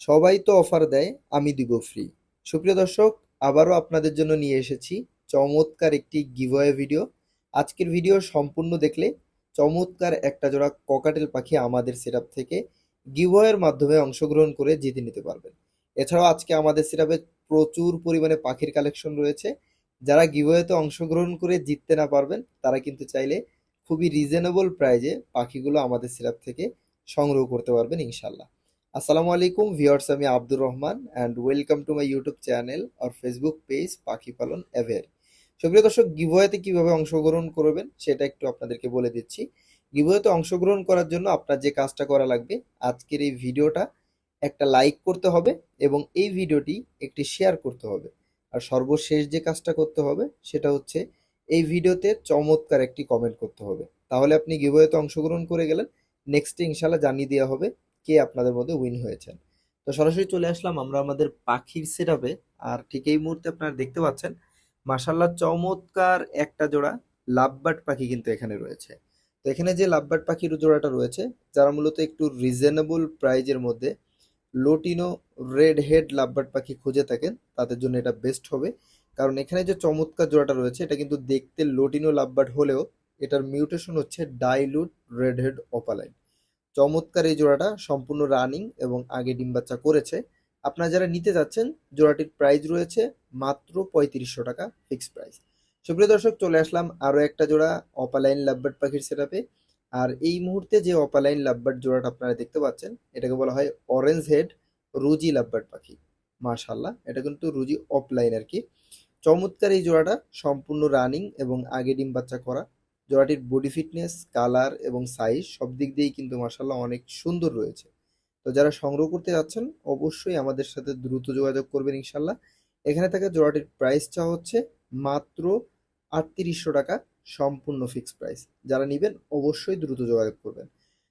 সবাই তো অফার দেয়, আমি দিব ফ্রি সুপ্রিয় দর্শক, আবারও আপনাদের জন্য নিয়ে এসেছি চমৎকার একটি গিভওয়ে ভিডিও আজকের ভিডিও সম্পূর্ণ দেখলে চমৎকার একটা জোড়া ককাটেল পাখি আমাদের সেটআপ থেকে গিভওয়ের মাধ্যমে অংশগ্রহণ করে জিতে নিতে পারবেন। এছাড়াও আজকে আমাদের সেটআপে প্রচুর পরিমাণে পাখির কালেকশন রয়েছে। যারা গিভওয়েতে অংশগ্রহণ করে জিততে না পারবেন, তারা কিন্তু চাইলে খুবই রিজনেবল প্রাইজে পাখিগুলো আমাদের সেটআপ থেকে সংগ্রহ করতে পারবেন ইনশাল্লাহ আসসালামু আলাইকুম ভিউয়ার্স, আমি Abdur Rahman and welcome to my YouTube channel R Facebook page পাখি পালন অ্যাভের সুপ্রিয় দর্শক গিভওয়েতে কীভাবে অংশগ্রহণ করবেন সেটা একটু আপনাদেরকে বলে দিচ্ছি। গিভওয়েতে অংশগ্রহণ করার জন্য আপনার যে কাজটা করা লাগবে, আজকের এই ভিডিওটা একটা লাইক করতে হবে এবং এই ভিডিওটি একটি শেয়ার করতে হবে। আর সর্বশেষ যে কাজটা করতে হবে, সেটা হচ্ছে এই ভিডিওতে চমৎকার একটি কমেন্ট করতে হবে। তাহলে আপনি গিভওয়েতে অংশগ্রহণ করে গেলেন নেক্সটে ইনশাল্লাহ জানিয়ে দেওয়া হবে কে আপনাদের মধ্যে উইন হয়েছেন। তো সরাসরি চলে আসলাম আমরা আমাদের পাখির সেটআপে আর ঠিক এই মুহূর্তে আপনারা দেখতে পাচ্ছেন মাশাল্লাহ চমৎকার একটা জোড়া লাভবার্ড পাখি কিন্তু এখানে রয়েছে। তো এখানে যে লাভবার্ড পাখির জোড়াটা রয়েছে, যারা মূলত একটু রিজনেবল প্রাইজের মধ্যে লোটিনো রেড হেড লাভবার্ড পাখি খুঁজে থাকেন, তাদের জন্য এটা বেস্ট হবে। কারণ এখানে যে চমৎকার জোড়াটা রয়েছে, এটা কিন্তু দেখতে লোটিনো লাভবার্ড হলেও এটার মিউটেশন হচ্ছে ডাইলুট রেড হেড অপালাইন চমৎকার এই জোড়াটা সম্পূর্ণ রানিং এবং আগে ডিম বাচ্চা করেছে। আপনারা যারা নিতে যাচ্ছেন, জোড়াটির প্রাইস রয়েছে মাত্র পঁয়ত্রিশশো টাকা ফিক্সড প্রাইস সুপ্রিয় দর্শক, চলে আসলাম আরও একটা জোড়া অপালাইন লাভবার্ড পাখির সেটাপে আর এই মুহূর্তে যে অপালাইন লাভবার্ড জোড়াটা আপনারা দেখতে পাচ্ছেন, এটাকে বলা হয় অরেঞ্জ হেড রুজি লাভবার্ড পাখি। মাশাল্লাহ এটা কিন্তু রুজি অফলাইন আর কি। চমৎকার এই জোড়াটা, সম্পূর্ণ রানিং এবং আগে ডিম বাচ্চা করা জোড়াটির বডি ফিটনেস কালার এবং সাইজ সব দিক দিয়েই কিন্তু মাসাল্লাহ অনেক সুন্দর রয়েছে। তো যারা সংগ্রহ করতে যাচ্ছেন, অবশ্যই আমাদের সাথে দ্রুত যোগাযোগ করবেন ইনশাল্লাহ এখানে থাকা জোড়াটির প্রাইস প্রাইসটা হচ্ছে মাত্র আটত্রিশশো টাকা, সম্পূর্ণ ফিক্সড প্রাইস যারা নেবেন, অবশ্যই দ্রুত যোগাযোগ করবেন।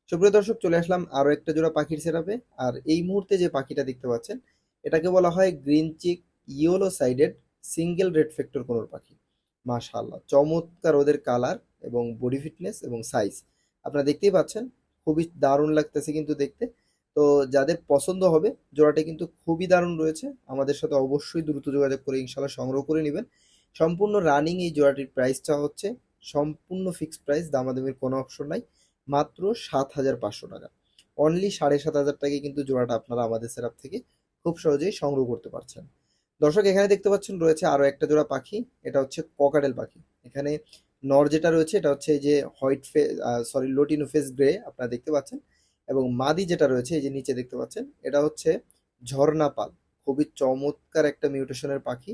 সুপ্রিয় দর্শক, চলে আসলাম আরও একটা জোড়া পাখির সেরাপে আর এই মুহূর্তে যে পাখিটা দেখতে পাচ্ছেন, এটাকে বলা হয় green cheek yellow sided single red factor conure পাখি। মাশাল্লাহ চমৎকার ওদের কালার এবং বডি ফিটনেস এবং সাইজ আপনারা দেখতেই পাচ্ছেন, খুবই দারুণ লাগতেছে কিন্তু দেখতে। তো যাদের পছন্দ হবে, জোড়াটা কিন্তু খুবই দারুণ রয়েছে। আমাদের সাথে অবশ্যই দ্রুত যোগাযোগ করে ইনশাল্লাহ সংগ্রহ করে নেবেন। সম্পূর্ণ রানিং এই জোড়াটির প্রাইসটা হচ্ছে সম্পূর্ণ ফিক্সড প্রাইস দামাদামির কোনো অপশন নাই, মাত্র সাত হাজার পাঁচশো টাকা। অনলি সাড়ে সাত হাজার টাকায় কিন্তু জোড়াটা আপনারা আমাদের সেরাপ থেকে খুব সহজেই সংগ্রহ করতে পারছেন। দর্শক, এখানে দেখতে পাচ্ছেন রয়েছে আরও একটা জোড়া পাখি, এটা হচ্ছে ককাটেল পাখি। এখানে নর যেটা রয়েছে, এটা হচ্ছে এই যে হোয়াইট ফে সরি লোটিনো ফেস গ্রে, আপনারা দেখতে পাচ্ছেন, এবং মাদি যেটা রয়েছে, এই যে নিচে দেখতে পাচ্ছেন, এটা হচ্ছে ঝর্ণা পাল খুবই চমৎকার একটা মিউটেশনের পাখি,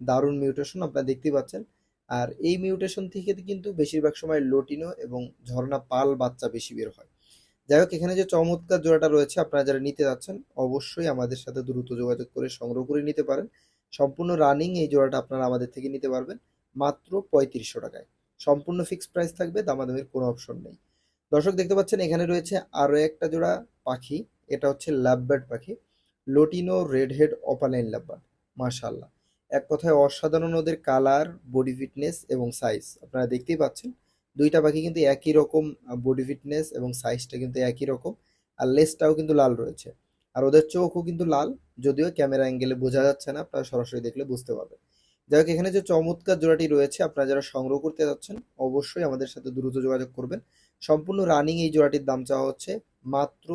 দারুণ মিউটেশন, আপনারা দেখতেই পাচ্ছেন, আর এই মিউটেশন থেকে কিন্তু বেশিরভাগ সময় লোটিনো এবং ঝর্ণা পাল বাচ্চা বেশি বের হয়। যাই হোক, এখানে যে চমৎকার জোড়াটা রয়েছে, আপনারা যারা নিতে যাচ্ছেন, অবশ্যই আমাদের সাথে দ্রুত যোগাযোগ করে সংগ্রহ করে নিতে পারেন। সম্পূর্ণ রানিং এই জোড়াটা আপনারা আমাদের থেকে নিতে পারবেন, মাত্র পঁয়ত্রিশশো টাকায়। সম্পূর্ণ ফিক্সড প্রাইস থাকবে, দামাদামির কোনো অপশন নেই। দর্শক, দেখতে পাচ্ছেন, এখানে রয়েছে আরও একটা জোড়া পাখি, এটা হচ্ছে ল্যাববার্ড পাখি lutino red head opaline lovebird মাশাল্লাহ এক কথায় অসাধারণ ওদের কালার বডি ফিটনেস এবং সাইজ আপনারা দেখতেই পাচ্ছেন, দুইটা পাখি কিন্তু একই রকম বডি ফিটনেস এবং সাইজটা কিন্তু একই রকম, আর লেসটাও কিন্তু লাল রয়েছে। আর ওদের চোখও কিন্তু লাল, যদিও ক্যামেরা অ্যাঙ্গেলে বোঝা যাচ্ছে না, আপনারা সরাসরি দেখলে বুঝতে পারবেন। যাই হোক, এখানে যে চমৎকার জোড়াটি রয়েছে, আপনারা যারা সংগ্রহ করতে যাচ্ছেন, অবশ্যই আমাদের সাথে দ্রুত যোগাযোগ করবেন। সম্পূর্ণ রানিং এই জোড়াটির দাম চাওয়া হচ্ছে মাত্র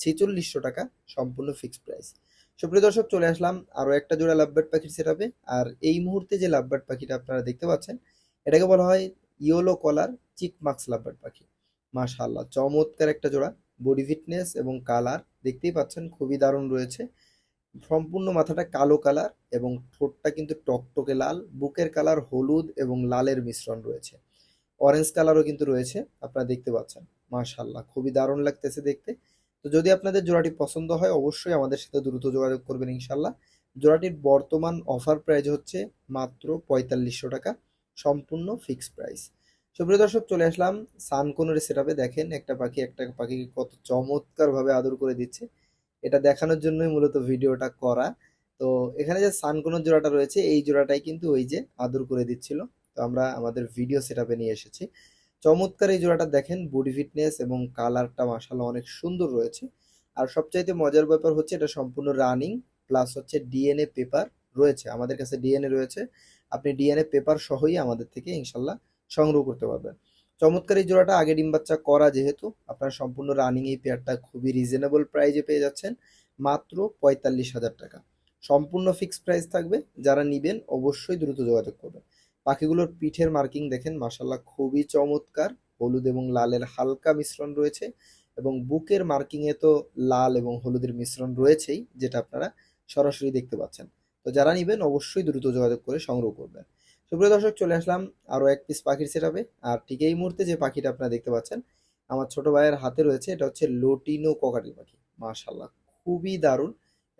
ছেচল্লিশশো টাকা, সম্পূর্ণ ফিক্সড প্রাইস সুপ্রিয় দর্শক, চলে আসলাম আরও একটা জোড়া লাভবার্ড পাখির সেটাবে আর এই মুহূর্তে যে লাভবার্ড পাখিটা আপনারা দেখতে পাচ্ছেন, এটাকে বলা হয় ইয়েলো কলার চিক মাক্স লাভবার্ড পাখি। মাশাল্লাহ চমৎকার একটা জোড়া বডি ফিটনেস এবং কালার দেখতেই পাচ্ছেন, খুবই দারুণ রয়েছে। সম্পূর্ণ মাথাটা কালো কালার এবং ঠোঁটটা কিন্তু টকটকে লাল। বুকের কালার হলুদ এবং লালের মিশ্রণ রয়েছে। অরেঞ্জ কালারও কিন্তু রয়েছে, আপনারা দেখতে পাচ্ছেন। মাশাল্লাহ খুবই দারুণ লাগতেছে দেখতে। তো যদি আপনাদের জোড়াটি পছন্দ হয়, অবশ্যই আমাদের সাথে দ্রুত যোগাযোগ করবেন ইনশাল্লাহ জোড়াটির বর্তমান অফার প্রাইস হচ্ছে মাত্র পঁয়তাল্লিশশো টাকা, সম্পূর্ণ ফিক্সড প্রাইস সুপ্রিয় দর্শক, চলে আসলাম সানকোনের সেটাপে দেখেন, একটা পাখি, একটা পাখিকে কত চমৎকারভাবে আদর করে দিচ্ছে। এটা দেখানোর জন্যই মূলত ভিডিওটা করা। তো এখানে যে সানকোনের জোড়াটা রয়েছে, এই জোড়াটাই কিন্তু ওই যে আদর করে দিচ্ছিল। তো আমরা আমাদের ভিডিও সেটআপে নিয়ে এসেছি। চমৎকার এই জোড়াটা দেখেন বডি ফিটনেস এবং কালারটা মাসাল্লাহ অনেক সুন্দর রয়েছে। আর সবচাইতে মজার ব্যাপার হচ্ছে, এটা সম্পূর্ণ রানিং প্লাস হচ্ছে ডিএনএ পেপার রয়েছে, আমাদের কাছে ডিএনএ রয়েছে। আপনি ডিএনএ পেপার সহই আমাদের থেকে ইনশাল্লাহ সংগ্রহ করতে পারবেন। চমৎকার এই জোড়াটা আগে ডিম বাচ্চা করা যেহেতু, আপনার সম্পূর্ণ রানিং এই পেয়ারটা খুবই রিজনেবল প্রাইজে পেয়ে যাচ্ছেন, মাত্র পঁয়তাল্লিশ হাজার টাকা। সম্পূর্ণ ফিক্সড প্রাইস থাকবে, যারা নিবেন অবশ্যই দ্রুত যোগাযোগ করবেন। পাখিগুলোর পিঠের মার্কিং দেখেন মাসাল্লাহ খুবই চমৎকার, হলুদ এবং লালের হালকা মিশ্রণ রয়েছে এবং বুকের মার্কিংয়ে তো লাল এবং হলুদের মিশ্রণ রয়েছেই, যেটা আপনারা সরাসরি দেখতে পাচ্ছেন। তো যারা নিবেন অবশ্যই দ্রুত যোগাযোগ করে সংগ্রহ করবেন। সুপ্রিয় দর্শক, চলে আসলাম আরও এক পিস পাখির সেটাবে আর ঠিক এই মুহূর্তে যে পাখিটা আপনারা দেখতে পাচ্ছেন, আমার ছোট ভাইয়ের হাতে রয়েছে, এটা হচ্ছে লোটিনো ককাটেল পাখি। মাশাল্লাহ খুবই দারুণ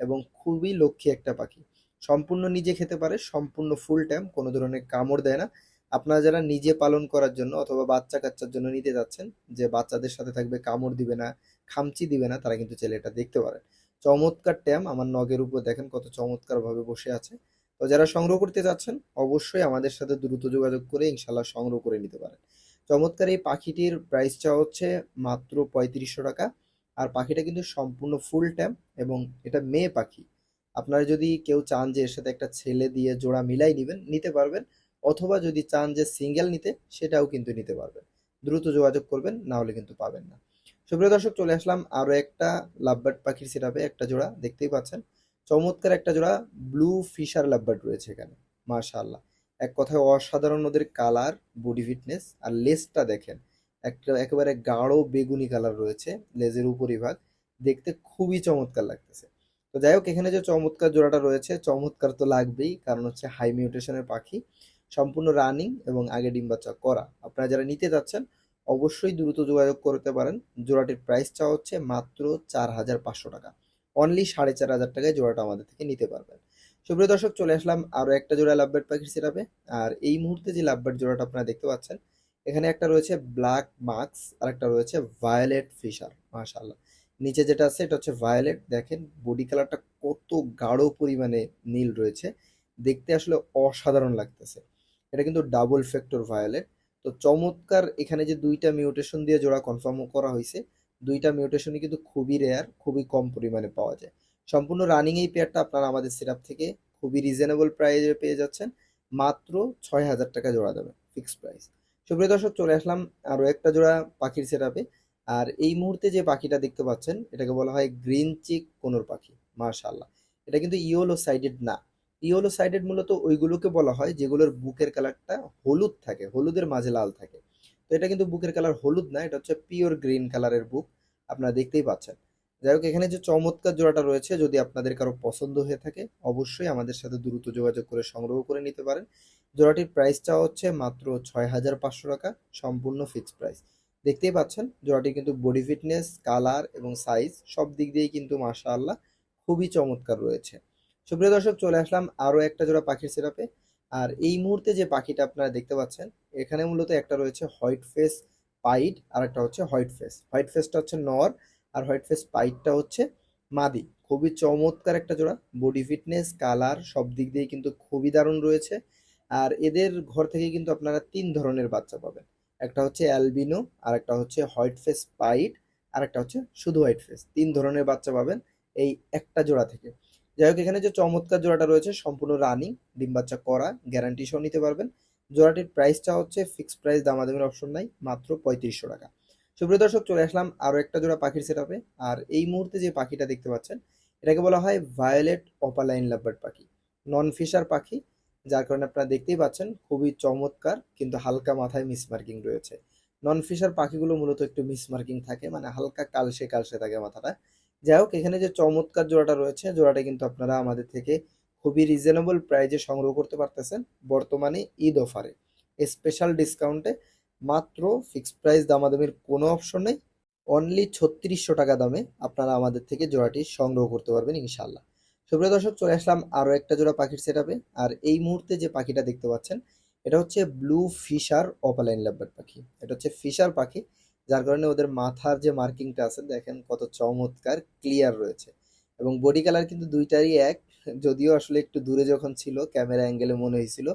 এবং খুবই লক্ষ্মী একটা পাখি। সম্পূর্ণ নিজে খেতে পারে, সম্পূর্ণ ফুল টাইম কোনো ধরনের কামড় দেয় না। আপনারা যারা নিজে পালন করার জন্য অথবা বাচ্চা কাচ্চার জন্য নিতে যাচ্ছেন, যে বাচ্চাদের সাথে থাকবে, কামড় দিবে না, খামচি দিবে না, তারা কিন্তু ছেলে এটা দেখতে পারেন চমৎকার ট্যাম আমার নগের উপর দেখেন কত চমৎকার ভাবে বসে আছে। তো যারা সংগ্রহ করতে চাচ্ছেন, অবশ্যই আমাদের সাথে দ্রুত যোগাযোগ করে ইনশাল্লাহ সংগ্রহ করে নিতে পারেন। চমৎকার এই পাখিটির প্রাইসটা হচ্ছে মাত্র পঁয়ত্রিশশো টাকা। আর পাখিটা কিন্তু সম্পূর্ণ ফুল ট্যাম এবং এটা মেয়ে পাখি। আপনারা যদি কেউ চান যে এর সাথে একটা ছেলে দিয়ে জোড়া মিলাই নেবেন, নিতে পারবেন। অথবা যদি চান যে সিঙ্গেল নিতে, সেটাও কিন্তু নিতে পারবেন। দ্রুত যোগাযোগ করবেন, না হলে কিন্তু পাবেন না। সুপ্রিয় দর্শক, চলে আসলাম আরও একটা লাভবার্ড পাখির সিরাপে একটা জোড়া। দেখতেই পাচ্ছেন চমৎকার একটা জোড়া ব্লু ফিশার লাভবার্ড রয়েছে এখানে, মাশাআল্লাহ। এক কথায় অসাধারণ ওদের কালার বডি ফিটনেস আর লেসটা দেখেন, একটা একেবারে গাঢ় বেগুনি কালার রয়েছে লেজের উপরিভাগ, দেখতে খুবই চমৎকার লাগতেছে। তো যাই হোক, এখানে যে চমৎকার জোড়াটা রয়েছে, চমৎকার তো লাগবেই, কারণ হচ্ছে হাই মিউটেশনের পাখি, সম্পূর্ণ রানিং এবং আগে ডিম বাচ্চা করা। আপনারা যারা নিতে যাচ্ছেন, অবশ্যই দ্রুত যোগাযোগ করতে পারেন। জোড়াটির প্রাইসটা হচ্ছে মাত্র চার হাজার পাঁচশো টাকা। অনলি সাড়ে চার হাজার টাকায় জোড়াটা আমাদের থেকে নিতে পারবেন। সুপ্রিয় দর্শক, চলে আসলাম আরও একটা জোড়া লাভবার্ড পাখির সেটাবে আর এই মুহূর্তে যে লাভবার্ড জোড়াটা আপনারা দেখতে পাচ্ছেন, এখানে একটা রয়েছে ব্ল্যাক মার্কস আর একটা রয়েছে ভায়োলেট ফিশার মাশাল্লাহ নিচে যেটা আছে, এটা হচ্ছে ভায়োলেট দেখেন বডি কালারটা কত গাঢ় পরিমাণে নীল রয়েছে। দেখতে আসলে অসাধারণ লাগতেছে। এটা কিন্তু ডাবল ফ্যাক্টর ভায়োলেট তো চমৎকার এখানে যে দুইটা মিউটেশন দিয়ে জোড়া কনফার্ম করা হয়েছে দুইটা মিউটেশনই কিন্তু খুবই রেয়ার খুবই কম পরিমাণে পাওয়া যায়। সম্পূর্ণ রানিং এই পেয়ারটা আপনারা আমাদের সিরাপ থেকে খুবই রিজনেবল প্রাইসে পেয়ে যাচ্ছেন। মাত্র ছয় হাজার টাকা জোড়া দেবে ফিক্সড প্রাইস সুপ্রিয় দর্শক, চলে আসলাম আরও একটা জোড়া পাখির সেরাপে আর এই মুহূর্তে যে পাখিটা দেখতে পাচ্ছেন, এটাকে বলা হয় গ্রিন চিক কোনোর পাখি মার্শাল্লাহ এটা কিন্তু ইয়োলো সাইডেড না। ইয়োলো সাইডেড মূলত ওইগুলোকে বলা হয় যেগুলোর বুকের কালারটা হলুদ থাকে, হলুদের মাঝে লাল থাকে। তো এটা কিন্তু বুকের কালার হলুদ না, এটা হচ্ছে পিওর গ্রিন কালারের বুক, আপনারা দেখতেই পাচ্ছেন। যাই হোক, এখানে যে চমৎকার জোড়াটা রয়েছে, যদি আপনাদের কারও পছন্দ হয়ে থাকে, অবশ্যই আমাদের সাথে দ্রুত যোগাযোগ করে সংগ্রহ করে নিতে পারেন। জোড়াটির প্রাইসটা হচ্ছে মাত্র ছয় হাজার পাঁচশো টাকা, সম্পূর্ণ ফিক্সড প্রাইস দেখতেই পাচ্ছেন জোড়াটি কিন্তু বডি ফিটনেস কালার এবং সাইজ সব দিক দিয়েই কিন্তু মাশাআল্লাহ খুবই চমৎকার রয়েছে। সুপ্রিয় দর্শক, চলে আসলাম আরও একটা জোড়া পাখির সেরাপে আর এই মুহূর্তে যে পাখিটা আপনারা দেখতে পাচ্ছেন, এখানে মূলত একটা রয়েছে হোয়াইট ফেস পাইট আর একটা হচ্ছে হোয়াইট ফেস। হোয়াইট ফেসটা হচ্ছে নর, আর হোয়াইট ফেস পাইডটা হচ্ছে মাদি। খুবই চমৎকার একটা জোড়া, বডি ফিটনেস, কালার, সব দিক দিয়ে কিন্তু খুবই দারুণ রয়েছে। আর এদের ঘর থেকে কিন্তু আপনারা তিন ধরনের বাচ্চা পাবেন। একটা হচ্ছে অ্যালবিনো আর একটা হচ্ছে হোয়াইট ফেস পাইট আর একটা হচ্ছে শুধু হোয়াইট ফেস। তিন ধরনের বাচ্চা পাবেন এই একটা জোড়া থেকে। যাই হোক, এখানে যে চমৎকার জোড়াটা রয়েছে, সম্পূর্ণ রানিং ডিম বাচ্চা করা গ্যারান্টি সহ নিতে পারবেন। জোড়াটির প্রাইসটা হচ্ছে ফিক্সড প্রাইস দামাদামির অপশন নাই, মাত্র পঁয়ত্রিশশো টাকা। সুপ্রিয় দর্শক, চলে আসলাম আরও একটা জোড়া পাখির সেটাপে আর এই মুহূর্তে যে পাখিটা দেখতে পাচ্ছেন, এটাকে বলা হয় ভায়োলেট অপালাইন লাভবার্ড পাখি। নন ফিশার পাখি, যার কারণে আপনারা দেখতেই পাচ্ছেন, খুবই চমৎকার, কিন্তু হালকা মাথায় মিসমার্কিং রয়েছে। নন ফিশার পাখিগুলো মূলত একটু মিসমার্কিং থাকে মানে হালকা কালসে কালসে থাকে মাথাটা। যাই হোক, এখানে যে চমৎকার জোড়াটা রয়েছে, জোড়াটা কিন্তু আপনারা আমাদের থেকে খুবই রিজনেবল প্রাইজে সংগ্রহ করতে পারতেছেন বর্তমানে ঈদ অফারে। স্পেশাল ডিসকাউন্টে মাত্র ফিক্সড প্রাইস দামাদামির কোনো অপশন নেই অনলি ছত্রিশশো টাকা দামে আপনারা আমাদের থেকে জোড়াটি সংগ্রহ করতে পারবেন ইনশাল্লাহ সুপ্রিয় দর্শক, চলে আসলাম আরও একটা জোড়া পাখির সেটাপে আর এই মুহূর্তে যে পাখিটা দেখতে পাচ্ছেন, এটা হচ্ছে ব্লু ফিশার অপালাইন লাভবার্ড পাখি। এটা হচ্ছে ফিশার পাখি। যার কারণে ওদের মাথার যে মার্কিংটা আছে, দেখেন কত চমৎকার ক্লিয়ার রয়েছে। এবং বডি কালার কিন্তু দুইটারই এক, যদিও আসলে একটু দূরে যখন ছিল ক্যামেরা অ্যাঙ্গেলে মনে হয়েছিল,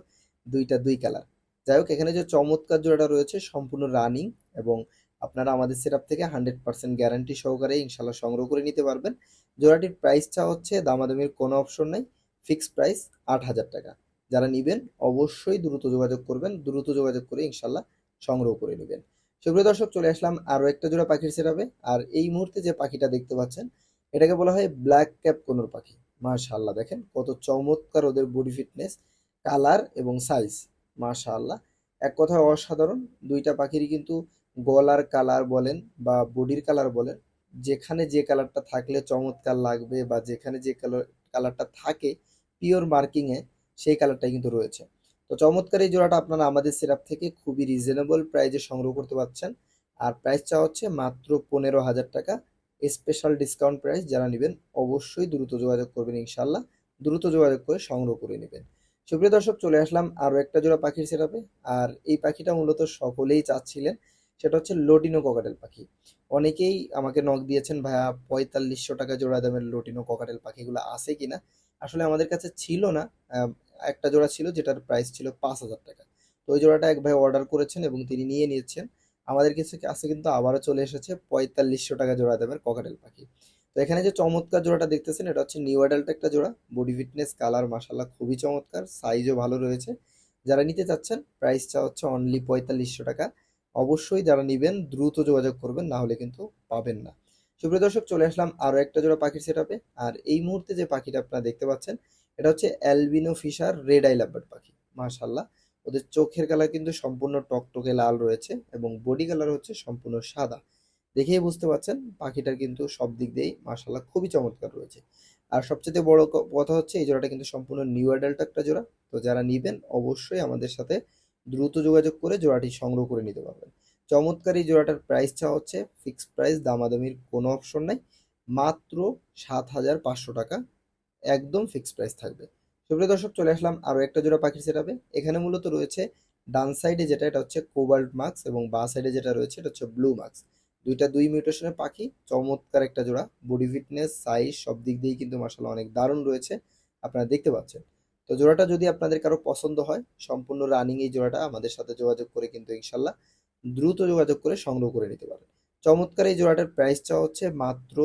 দুইটা দুই কালার যাই হোক, এখানে যে চমৎকার জোড়াটা রয়েছে, সম্পূর্ণ রানিং এবং আপনারা আমাদের সেটআপ থেকে হান্ড্রেড পার্সেন্ট গ্যারান্টি সহকারে ইনশাল্লাহ সংগ্রহ করে নিতে পারবেন। জোড়াটির প্রাইসটা হচ্ছে, দামাদামির কোনো অপশন নাই ফিক্সড প্রাইস আট হাজার টাকা। যারা নেবেন, অবশ্যই দ্রুত যোগাযোগ করবেন, দ্রুত যোগাযোগ করে ইনশাল্লাহ সংগ্রহ করে নেবেন। সুপ্রিয় দর্শক, চলে আসলাম আরও একটা জোড়া পাখির সেরাবে আর এই মুহূর্তে যে পাখিটা দেখতে পাচ্ছেন, এটাকে বলা হয় ব্ল্যাক ক্যাপ কোনোর পাখি। মাশাআল্লাহ, দেখেন কত চমৎকার ওদের বডি ফিটনেস কালার এবং সাইজ মাশাআল্লাহ, এক কথায় অসাধারণ। দুইটা পাখিরই কিন্তু গলার কালার বলেন বা বডির কালার বলেন, যেখানে যে কালারটা থাকলে চমৎকার লাগবে বা যেখানে যে কালার কালারটা থাকে পিওর মার্কিংয়ে সেই কালারটাই কিন্তু রয়েছে। তো চমৎকার এই জোড়াটা আপনারা আমাদের সিরাপ থেকে খুবই রিজনেবল প্রাইজে সংগ্রহ করতে পারছেন। আর প্রাইসটা হচ্ছে মাত্র পনেরো হাজার টাকা। স্পেশাল ডিসকাউন্ট প্রাইস যারা নেবেন অবশ্যই দ্রুত যোগাযোগ করবেন ইনশাল্লাহ দ্রুত যোগাযোগ করে সংগ্রহ করে নেবেন। সুপ্রিয় দর্শক, চলে আসলাম আরও একটা জোড়া পাখির সেরাপে আর এই পাখিটা মূলত সকলেই চাচ্ছিলেন, সেটা হচ্ছে লোটিনো ককাটেল পাখি। অনেকেই আমাকে নক দিয়েছেন, ভাইয়া, পঁয়তাল্লিশশো টাকা জোড়া দামের লোটিনো ককাটেল পাখিগুলো আছে কিনা? আসলে আমাদের কাছে ছিল না। একটা জোড়া ছিল, যেটার প্রাইস ছিল পাঁচ হাজার টাকা। তো ওই জোড়াটা এক ভাই অর্ডার করেছেন এবং তিনি নিয়ে নিয়েছেন। আমাদের কাছে আছে কিন্তু আবারও চলে এসেছে পঁয়তাল্লিশশো টাকা জোড়া দামের ককাটেল পাখি। তো এখানে যে চমৎকার জোড়াটা দেখতেছেন, এটা হচ্ছে নিউ অ্যাডাল্ট একটা জোড়া। বডি ফিটনেস কালার মাসাল্লাহ খুবই চমৎকার সাইজও ভালো রয়েছে। যারা নিতে চাচ্ছেন প্রাইসটা হচ্ছে অনলি পঁয়তাল্লিশশো টাকা। অবশ্যই যারা নেবেন, দ্রুত যোগাযোগ করবেন, না হলে কিন্তু পাবেন না। সুপ্রিয় দর্শক, চলে আসলাম আরও একটা জোড়া পাখির সেটাপে আর এই মুহূর্তে যে পাখিটা আপনারা দেখতে পাচ্ছেন এটা হচ্ছে albino Fischer red eye lovebird পাখি মাশাল্লাহ ওদের চোখের কালার কিন্তু সম্পূর্ণ টকটকে লাল রয়েছে এবং বডি কালার হচ্ছে সম্পূর্ণ সাদা। দেখেই বুঝতে পারছেন, পাখিটার কিন্তু সব দিক দিয়েই মাশাল্লাহ খুবই চমৎকার রয়েছে। আর সবচেয়ে বড় কথা হচ্ছে, এই জোড়াটা কিন্তু সম্পূর্ণ নিউ অ্যাডাল্ট একটা জোড়া। তো যারা নিবেন, অবশ্যই আমাদের সাথে দ্রুত যোগাযোগ করে জোড়াটি সংগ্রহ করে নিতে পারবেন। চমৎকার এই জোড়াটার প্রাইসটা হচ্ছে ফিক্সড প্রাইস দামাদামির কোনো অপশন নাই। মাত্র সাত হাজার পাঁচশো টাকা। একদম ফিক্সড প্রাইস থাকবে। সুপ্রিয় দর্শক, চলে আসলাম আরও একটা জোড়া পাখির সেটাবে এখানে মূলত রয়েছে ডান সাইডে যেটা, এটা হচ্ছে কোবাল্ট মার্কস এবং বাঁ সাইডে যেটা রয়েছে, এটা হচ্ছে ব্লু মার্কস দুইটা দুই মিউটেশনের পাখি, চমৎকার একটা জোড়া। বডি ফিটনেস সাইজ সব দিক দিয়েই কিন্তু মাসাল্লাহ অনেক দারুণ রয়েছে। আপনারা দেখতে পাচ্ছেন। তো জোড়াটা যদি আপনাদের কারও পছন্দ হয়, সম্পূর্ণ রানিং এই জোড়াটা আমাদের সাথে যোগাযোগ করে কিন্তু ইনশাল্লাহ দ্রুত যোগাযোগ করে সংগ্রহ করে নিতে পারেন। চমৎকার এই জোড়াটার প্রাইসটা হচ্ছে মাত্র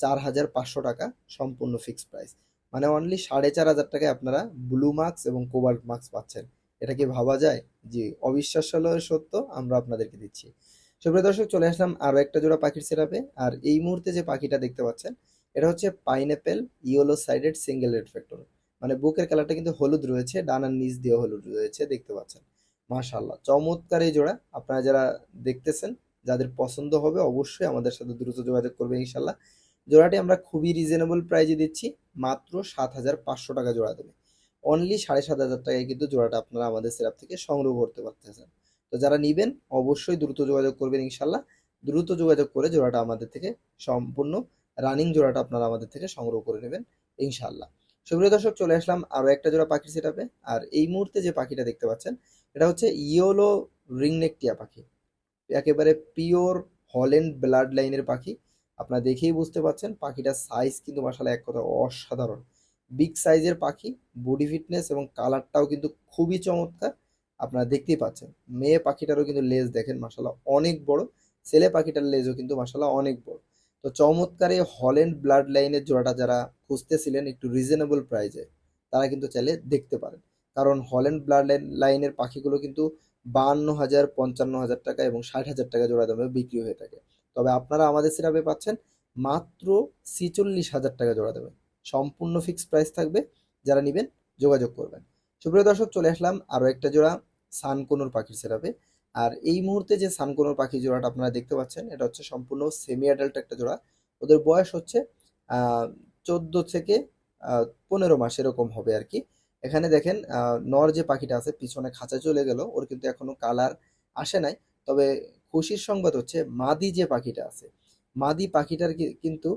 চার হাজার পাঁচশো টাকা, সম্পূর্ণ ফিক্সড প্রাইস মানে অনলি সাড়ে চার হাজার টাকায় আপনারা ব্লু মার্কস এবং কোবাল্ট মার্কস পাচ্ছেন। এটা কি ভাবা যায়? জি অবিশ্বাস্য সত্য আমরা আপনাদেরকে দিচ্ছি। সুপ্রিয় দর্শক, চলে আসলাম আরও একটা জোড়া পাখির সেরাপে আর এই মুহূর্তে যে পাখিটা দেখতে পাচ্ছেন, এটা হচ্ছে pineapple yellow sided single red factor মানে বুকের কালারটা কিন্তু হলুদ রয়েছে ডানার নিচ দিয়ে হলুদ রয়েছে, দেখতে পাচ্ছেন। মাশাল্লাহ চমৎকার এই জোড়া। আপনারা যারা দেখতেছেন, যাদের পছন্দ হবে অবশ্যই আমাদের সাথে দ্রুত যোগাযোগ করবে ইনশাল্লাহ জোড়াটি আমরা খুবই রিজনেবল প্রাইজে দিচ্ছি, মাত্র সাত হাজার পাঁচশো টাকা জোড়া দেবে। অনলি সাড়ে সাত হাজার টাকায় কিন্তু জোড়াটা আপনারা আমাদের সেরাপ থেকে সংগ্রহ করতে পারতেছেন। তো যারা নিবেন, অবশ্যই দ্রুত যোগাযোগ করবেন ইনশাল্লাহ দ্রুত যোগাযোগ করে জোড়াটা আমাদের থেকে সম্পূর্ণ রানিং জোড়াটা আপনারা আমাদের থেকে সংগ্রহ করে নেবেন ইনশাল্লাহ সুপ্রিয় দর্শক, চলে আসলাম আরও একটা জোড়া পাখির সেটাপে আর এই মুহূর্তে যে পাখিটা দেখতে পাচ্ছেন, এটা হচ্ছে ইয়োলো রিংনেক টিয়া পাখি। একেবারে পিওর হল্যান্ড ব্লাড লাইনের পাখি। আপনারা দেখেই বুঝতে পারছেন, পাখিটার সাইজ কিন্তু মাসালে এক কথা অসাধারণ। বিগ সাইজের পাখি বডি ফিটনেস এবং কালারটাও কিন্তু খুবই চমৎকার, আপনারা দেখতেই পাচ্ছেন। মেয়ে পাখিটারও কিন্তু লেজ দেখেন মাসাল্লাহ অনেক বড়, ছেলে পাখিটার লেজও কিন্তু মাসাল্লাহ অনেক বড়। তো চমৎকার এই হল্যান্ড ব্লাড লাইনের জোড়াটা যারা খুঁজতেছিলেন একটু রিজনেবল প্রাইজে তারা কিন্তু চাইলে দেখতে পারেন। কারণ হল্যান্ড ব্লাড লাইনের পাখিগুলো কিন্তু বাহান্ন হাজার পঞ্চান্ন হাজার টাকা এবং ষাট হাজার টাকা জোড়া দামে বিক্রি হয়ে থাকে। তবে আপনারা আমাদের সিরাপে পাচ্ছেন মাত্র ছিচল্লিশ হাজার টাকা জোড়া দেবেন। সম্পূর্ণ ফিক্সড প্রাইস থাকবে, যারা নেবেন যোগাযোগ করবেন। সুপ্রিয় দর্শক, চলে আসলাম আরও একটা জোড়া সানকোনোর পাখির সেরাপে আর এই মুহূর্তে যে সানকোনোর পাখি জোড়াটা আপনারা দেখতে পাচ্ছেন, এটা হচ্ছে সম্পূর্ণ সেমি অ্যাডাল্ট একটা জোড়া। ওদের বয়স হচ্ছে চোদ্দ থেকে পনেরো মাস এরকম হবে আর কি। এখানে দেখেন নর যে পাখিটা আছে, পিছনে খাঁচা চলে গেল, ওর কিন্তু এখনও কালার আসে নাই। তবে খুশির সংবাদ হচ্ছে, মাদি যে পাখিটা আছে, মাদি পাখিটার কিন্তু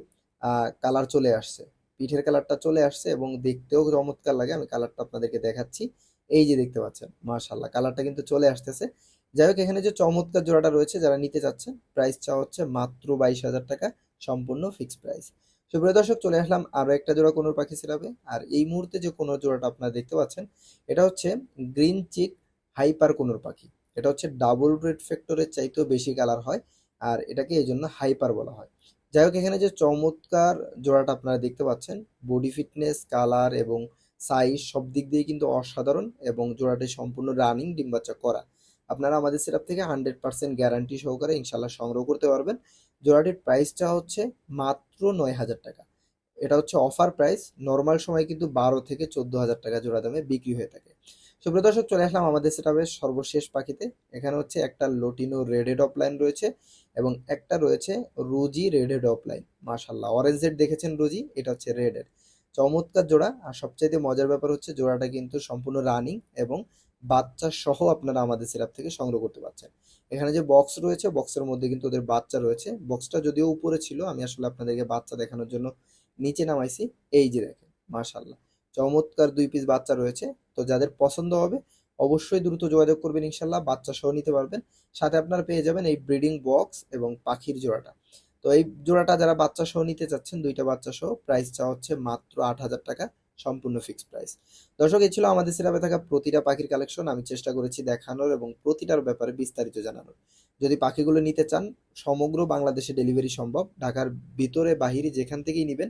কালার চলে আসছে। পিঠের কালারটা চলে আসছে এবং দেখতেও চমৎকার লাগে। আমি কালারটা আপনাদেরকে দেখাচ্ছি। এই যে দেখতে পাচ্ছেন মাশাল্লাহ কালারটা কিন্তু চলে আসতেছে। যাই হোক, এখানে যে চমৎকার জোড়াটা রয়েছে, যারা নিতে চাচ্ছেন প্রাইস চাওয়া হচ্ছে মাত্র বাইশ হাজার টাকা, সম্পূর্ণ ফিক্সড প্রাইস সুপ্রিয় দর্শক, চলে আসলাম আরও একটা জোড়া কোনোর পাখি ছিলাবে আর এই মুহূর্তে যে কোনো জোড়াটা আপনারা দেখতে পাচ্ছেন, এটা হচ্ছে গ্রিন চিক হাইপার কোনোর পাখি। এটা হচ্ছে ডাবল রেড ফ্যাক্টরের চাইতেও বেশি কালার হয়, আর এটাকে এই জন্য হাইপার বলা হয়। যাই হোক, এখানে যে চমৎকার জোড়াটা আপনারা দেখতে পাচ্ছেন বডি ফিটনেস কালার এবং সাইজ সব দিক দিয়ে কিন্তু অসাধারণ এবং জোড়াটি সম্পূর্ণ রানিং ডিম বাচ্চা করা। আপনারা আমাদের সেটআপ থেকে হান্ড্রেড পার্সেন্ট গ্যারান্টি সহকারে ইনশাল্লাহ সংগ্রহ করতে পারবেন। জোড়াটির প্রাইসটা হচ্ছে মাত্র নয় হাজার টাকা। এটা হচ্ছে অফার প্রাইস নর্মাল সময় কিন্তু বারো থেকে চোদ্দ হাজার টাকা জোড়া দামে বিক্রি হয়ে থাকে। সুপ্রিয় দর্শক, চলে আসলাম আমাদের সেটআপের সর্বশেষ পাখিতে। এখানে হচ্ছে একটা লোটিনো রেডেড অফলাইন রয়েছে এবং একটা রয়েছে রোজি রেডেড অফলাইন মাশাল্লাহ অরেঞ্জ রেড দেখেছেন রোজি এটা হচ্ছে রেডের চমৎকার জোড়া, আর সবচাইতে মজার ব্যাপার হচ্ছে জোড়াটা কিন্তু সম্পূর্ণ রানিং এবং বাচ্চা সহ আপনারা আমাদের সিরাপ থেকে সংগ্রহ করতে পারছেন। এখানে যে বক্স রয়েছে বক্সের মধ্যে কিন্তু ওদের বাচ্চা রয়েছে। বক্সটা যদিও উপরে ছিল, আমি আসলে আপনাদেরকে বাচ্চা দেখানোর জন্য নিচে নামাইছি, এই যে দেখেন মাশাল্লাহ চমৎকার দুই পিস বাচ্চা রয়েছে তো যাদের পছন্দ হবে, অবশ্যই দ্রুত যোগাযোগ করবেন ইনশাল্লাহ, বাচ্চা সহ নিতে পারবেন। সাথে আপনারা পেয়ে যাবেন এই ব্রিডিং বক্স এবং পাখির জোড়াটা। তো এই জোড়াটা যারা বাচ্চা সহ নিতে চাচ্ছেন, দুইটা বাচ্চা সহ প্রাইসটা হচ্ছে মাত্র আট হাজার টাকা, সম্পূর্ণ ফিক্সড প্রাইস দর্শক, এই ছিল আমাদের সিরাপে থাকা প্রতিটা পাখির কালেকশন আমি চেষ্টা করেছি দেখানোর এবং প্রতিটার ব্যাপারে বিস্তারিত জানানোর। যদি পাখিগুলো নিতে চান, সমগ্র বাংলাদেশে ডেলিভারি সম্ভব। ঢাকার ভিতরে, বাহিরে যেখান থেকেই নেবেন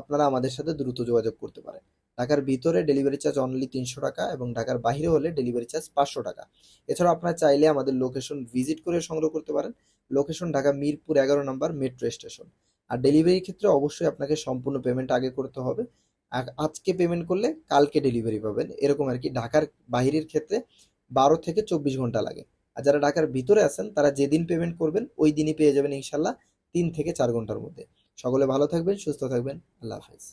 আপনারা আমাদের সাথে দ্রুত যোগাযোগ করতে পারেন। ঢাকার ভিতরে ডেলিভারি চার্জ অনলি তিনশো টাকা এবং ঢাকার বাইরে হলে ডেলিভারি চার্জ পাঁচশো টাকা। এছাড়াও আপনারা চাইলে আমাদের লোকেশন ভিজিট করে সংগ্রহ করতে পারেন। লোকেশন ঢাকা মিরপুর এগারো নম্বর মেট্রো স্টেশন আর ডেলিভারির ক্ষেত্রে অবশ্যই আপনাকে সম্পূর্ণ পেমেন্ট আগে করতে হবে। আজকে পেমেন্ট করলে কালকে ডেলিভারি পাবেন। এরকম আর কি ঢাকার বাহিরের ক্ষেত্রে বারো থেকে চব্বিশ ঘণ্টা লাগে। আর যারা ঢাকার ভিতরে আছেন, তারা যেদিন পেমেন্ট করবেন, ওই দিনই পেয়ে যাবেন ইনশাল্লাহ তিন থেকে চার ঘণ্টার মধ্যে। সকলে ভালো থাকবেন, সুস্থ থাকবেন। আল্লাহ হাফেজ।